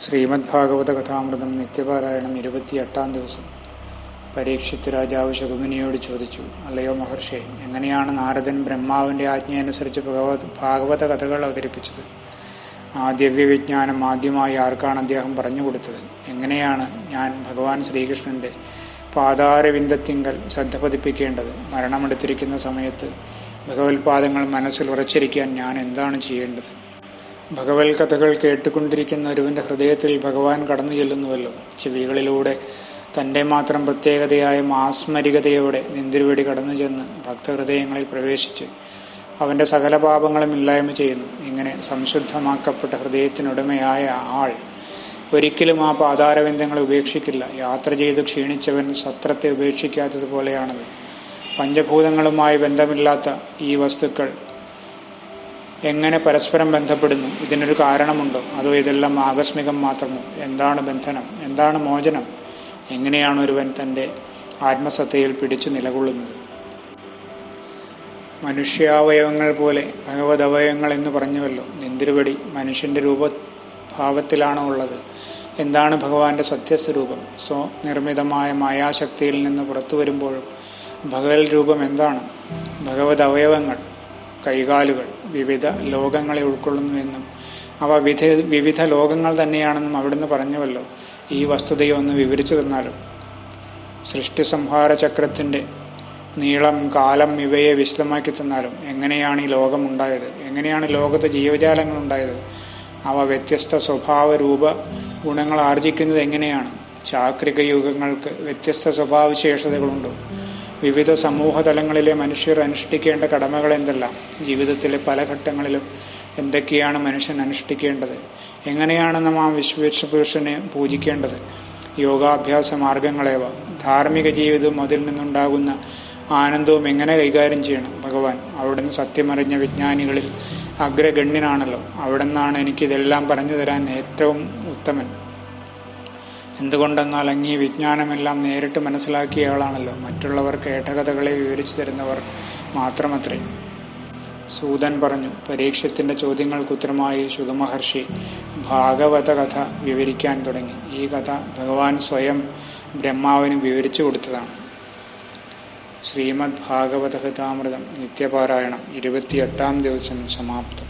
ശ്രീമദ് ഭാഗവത കഥാമൃതം നിത്യപാരായണം ഇരുപത്തിയെട്ടാം ദിവസം. പരീക്ഷിത്ത് രാജാവ് ശകുമുനിയോട് ചോദിച്ചു അല്ലയോ മഹർഷി എങ്ങനെയാണ് നാരദൻ ബ്രഹ്മാവിന്റെ ആജ്ഞയനുസരിച്ച് ഭഗവത് ഭാഗവത കഥകൾ അവതരിപ്പിച്ചത്? ആ ദിവ്യവിജ്ഞാനം ആദ്യമായി ആർക്കാണ് അദ്ദേഹം പറഞ്ഞു കൊടുത്തത്? എങ്ങനെയാണ് ഞാൻ ഭഗവാൻ ശ്രീകൃഷ്ണന്റെ പാതാരവിന്ദത്തിങ്കൽ ശ്രദ്ധ പതിപ്പിക്കേണ്ടത്? മരണമെടുത്തിരിക്കുന്ന സമയത്ത് ഭഗവത്പാദങ്ങൾ മനസ്സിൽ ഉറച്ചിരിക്കാൻ ഞാൻ എന്താണ് ചെയ്യേണ്ടത്? ഭഗവത് കഥകൾ കേട്ടുകൊണ്ടിരിക്കുന്ന ഒരുവന്റെ ഹൃദയത്തിൽ ഭഗവാൻ കടന്നു ചെല്ലുന്നുവല്ലോ. ചെവികളിലൂടെ തന്റെ മാത്രം പ്രത്യേകതയായ മാസ്മരികതയോടെ നിന്തിരുവടി കടന്നു ചെന്ന് ഭക്തഹൃദയങ്ങളിൽ പ്രവേശിച്ച് അവന്റെ സകല പാപങ്ങളും ഇല്ലായ്മ ചെയ്യുന്നു. ഇങ്ങനെ സംശുദ്ധമാക്കപ്പെട്ട ഹൃദയത്തിനുടമയായ ആൾ ഒരിക്കലും ആ പാതാരവിന്ദങ്ങളെ ഉപേക്ഷിക്കില്ല. യാത്ര ചെയ്ത് ക്ഷീണിച്ചവൻ സത്രത്തെ ഉപേക്ഷിക്കാത്തതുപോലെയാണത്. പഞ്ചഭൂതങ്ങളുമായി ബന്ധമില്ലാത്ത ഈ വസ്തുക്കൾ എങ്ങനെ പരസ്പരം ബന്ധപ്പെടുന്നു? ഇതിനൊരു കാരണമുണ്ടോ? അതോ ഇതെല്ലാം ആകസ്മികം മാത്രമോ? എന്താണ് ബന്ധനം? എന്താണ് മോചനം? എങ്ങനെയാണ് ഒരുവൻ തന്റെ ആത്മസത്തയിൽ പിടിച്ചു നിലകൊള്ളുന്നത്? മനുഷ്യാവയവങ്ങൾ പോലെ ഭഗവത് അവയവങ്ങൾ എന്ന് പറഞ്ഞുവല്ലോ. നിന്തിരുപടി മനുഷ്യന്റെ രൂപഭാവത്തിലാണ് ഉള്ളത്? എന്താണ് ഭഗവാന്റെ സത്യസ്വരൂപം? സ്വനിർമ്മിതമായ മായാശക്തിയിൽ നിന്ന് പുറത്തു വരുമ്പോഴും ഭഗവത് രൂപം എന്താണ്? ഭഗവത് അവയവങ്ങൾ കൈകാലുകൾ വിവിധ ലോകങ്ങളെ ഉൾക്കൊള്ളുന്നു എന്നും അവ വിധ വിവിധ ലോകങ്ങൾ തന്നെയാണെന്നും അവിടുന്ന് പറഞ്ഞുവല്ലോ. ഈ വസ്തുതയെ ഒന്ന് വിവരിച്ചു തന്നാലും. സൃഷ്ടി സംഹാര ചക്രത്തിന്റെ നീളം കാലം ഇവയെ വിശദമാക്കി തന്നാലും എങ്ങനെയാണ് ഈ ലോകമുണ്ടായത്? എങ്ങനെയാണ് ലോകത്ത് ജീവജാലങ്ങൾ ഉണ്ടായത് അവ വ്യത്യസ്ത സ്വഭാവ രൂപ ഗുണങ്ങൾ ആർജിക്കുന്നത് എങ്ങനെയാണ്? ചാക്രിക യുഗങ്ങൾക്ക് വ്യത്യസ്ത സ്വഭാവവിശേഷതകളുണ്ടോ? വിവിധ സമൂഹ തലങ്ങളിലെ മനുഷ്യർ അനുഷ്ഠിക്കേണ്ട കടമകൾ എന്തെല്ലാം? ജീവിതത്തിലെ പല ഘട്ടങ്ങളിലും എന്തൊക്കെയാണ് മനുഷ്യൻ അനുഷ്ഠിക്കേണ്ടത്? എങ്ങനെയാണ് നാം ആ വിശ്വേശപുരുഷനെ പൂജിക്കേണ്ടത്? യോഗാഭ്യാസ മാർഗങ്ങളേവ? ധാർമ്മിക ജീവിതവും അതിൽ നിന്നുണ്ടാകുന്ന ആനന്ദവും എങ്ങനെ കൈകാര്യം ചെയ്യണം? ഭഗവാൻ അവിടുന്ന് സത്യമറിഞ്ഞ വിജ്ഞാനികളിൽ അഗ്രഗണ്യനാണല്ലോ. അവിടെ നിന്നാണ് എനിക്കിതെല്ലാം പറഞ്ഞു തരാൻ ഏറ്റവും ഉത്തമൻ. എന്തുകൊണ്ടെന്നാൽ അങ്ങീ വിജ്ഞാനമെല്ലാം നേരിട്ട് മനസ്സിലാക്കിയയാളാണല്ലോ. മറ്റുള്ളവർ കേട്ടകഥകളെ വിവരിച്ചു തരുന്നവർ മാത്രമത്രേ. സൂതൻ പറഞ്ഞു പരീക്ഷത്തിന്റെ ചോദ്യങ്ങൾക്ക് ഉത്തരമായി ശുഗമഹർഷി ഭാഗവത കഥ വിവരിക്കാൻ തുടങ്ങി. ഈ കഥ ഭഗവാൻ സ്വയം ബ്രഹ്മാവിന് വിവരിച്ചു കൊടുത്തതാണ്. ശ്രീമദ് ഭാഗവത കഥാമൃതം നിത്യപാരായണം ഇരുപത്തിയെട്ടാം ദിവസം സമാപ്തം.